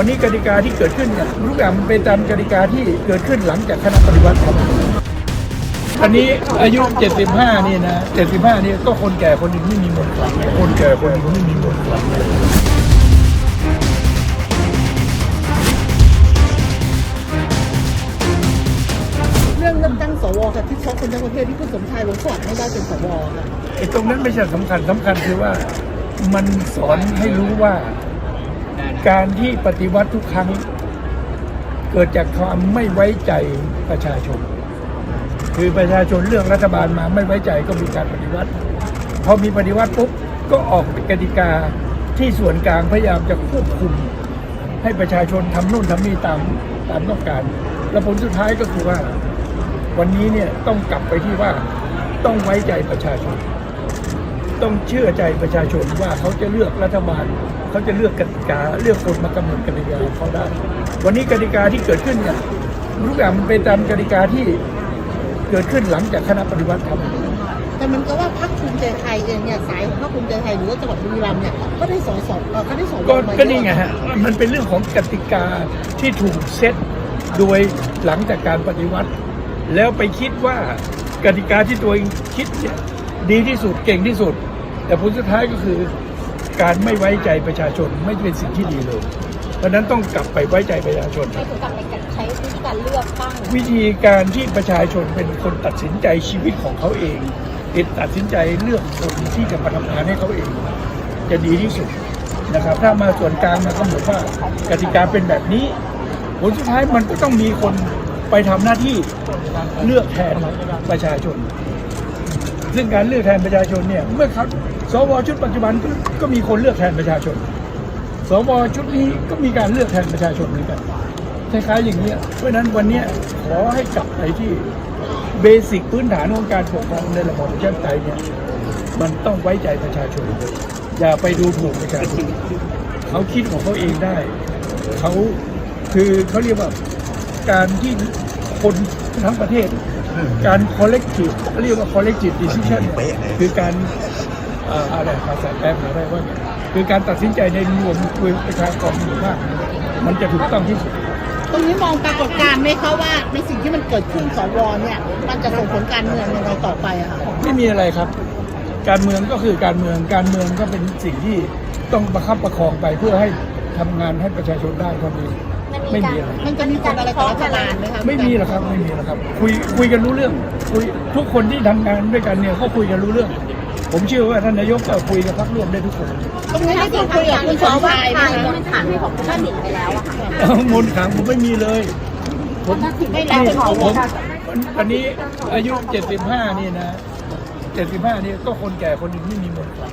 วันนี้กติกาที่เกิดขึ้นเนี่ยทุกอย่างมันเป็นตามกติกาที่เกิดขึ้นหลังจากคณะปฏิวัติครับอันนี้อายุ 75 นี่นะ 75 นี่ก็คนแก่คนหนึ่งไม่มีมนต์ขลังคนแก่คนหนึ่งไม่มีมนต์ขลังเรื่องเลือกตั้งสวค่ะที่ช็อกคนทั้งประเทศที่คุณสมชายวงศ์สวัสดิ์ไม่ได้เป็นสวค่ะไอ้ตรงนั้นไม่ใช่สำคัญสำคัญคือว่ามันสอนให้รู้ว่า การที่ปฏิวัติทุกครั้ง เกิดจากความไม่ไว้ใจประชาชน คือประชาชนเลือกรัฐบาลมาไม่ไว้ใจก็มีการปฏิวัติพอมีปฏิวัติปุ๊บก็ออกกติกาที่ส่วนกลางพยายามจะควบคุม ให้ประชาชนทำนู่นทำนี่ตามตามต้องการ และผลสุดท้ายก็คือว่า วันนี้เนี่ยต้องกลับไปที่ว่าต้องไว้ใจประชาชน ต้องเชื่อใจประชาชนว่าเขาจะเลือกรัฐบาลเขาจะเลือกกติกาเลือกคนมากำหนดกติกาของเขาได้ วันนี้กติกาที่เกิดขึ้นเนี่ยทุกอย่างมันเป็นตามกติกาที่เกิดขึ้นหลังจากคณะปฏิวัติทำแต่มันก็ว่าพรรคภูมิใจไทยเองเนี่ยสายพรรคภูมิใจไทยหรือว่าจังหวัดบุรีรัมย์เนี่ยก็ได้สอสอเอ่อก็ได้สวก็มาก็นี่ไงฮะมันเป็นเรื่องของกติกาที่ถูกเซตโดยหลังจากการปฏิวัติ แล้วไปคิดว่ากติกาที่ตัวเองคิดเนี่ย ดีที่สุดเก่งที่สุด แต่ผลสุดท้ายก็คือการไม่ไว้ใจประชาชนไม่เป็นสิ่งที่ดีเลย เพราะฉะนั้นต้องกลับไปไว้ใจประชาชนให้ถึงกับในการใช้วิธีการเลือกตั้งวิธีการที่ประชาชนเป็นคนตัดสินใจชีวิตของเขาเองเป็นตัดสินใจเลือกคนที่จะมาทำงานให้เขาเอง จะดีที่สุดนะครับ ถ้ามาส่วนกลางมากำหนดว่ากติกาเป็นแบบนี้ ผลสุดท้ายมันก็ต้องมีคนไปทำหน้าที่เลือกแทนประชาชน ซึ่งการเลือกแทนประชาชนเนี่ยเมื่อครับสวชุดปัจจุบันก็ก็มีคนเลือกแทนประชาชน สวชุดนี้ก็มีการเลือกแทนประชาชนเหมือนกันคล้ายๆอย่างนี้เพราะฉะนั้นวันนี้ขอให้กลับไปที่เบสิกพื้นฐานของการปกครองในระบอบประชาธิปไตยเนี่ยมันต้องไว้ใจประชาชน อย่าไปดูถูกประชาชนเขาคิดของเขาเองได้ เขาคือเขาเรียกว่าการที่คนทั้งประเทศ การ collective เรียกว่า collective decision เนี่ยคือการเอ่ออะไรภาษาแปลภาษาอะไรว่าไงคือการตัดสินใจในรวมโดยประชากรหมู่มากเนี่ยมันจะถูกต้องที่สุดตรงนี้มองปรากฏการณ์ไหมคะว่าในสิ่งที่มันเกิดขึ้นสวเนี่ยมันจะส่งผลการเมืองยังไงต่อไปอะค่ะไม่มีอะไรครับ การเมืองก็คือการเมืองการเมืองก็เป็นสิ่งที่ต้องประคับประคองไปเพื่อให้ทำงานให้ประชาชนได้เท่านี้ ไม่มีอะไรมันจะมีผลอะไรต่อรัฐบาลไหมคะไม่มีหรอกครับไม่มีหรอกครับ คุยคุยกันรู้เรื่องคุยทุกคนที่ทำงานด้วยกันเนี่ยเขาคุยกันรู้เรื่อง ผมเชื่อว่าท่านนายกก็คุยกับพรรคร่วมได้ทุกคน ตรงนี้ได้พูดคุยกับคุณสมชายไหมทางคะมันผ่านของคุณท่านหนิงไปแล้วอะค่ะเอ้ามนต์ขลังผมไม่มีเลย ผมไม่รับเป็นสวผมวันนี้อายุ 75 นี่นะ 75 นี่ก็คนแก่คนหนึ่งไม่มีมนต์ขลัง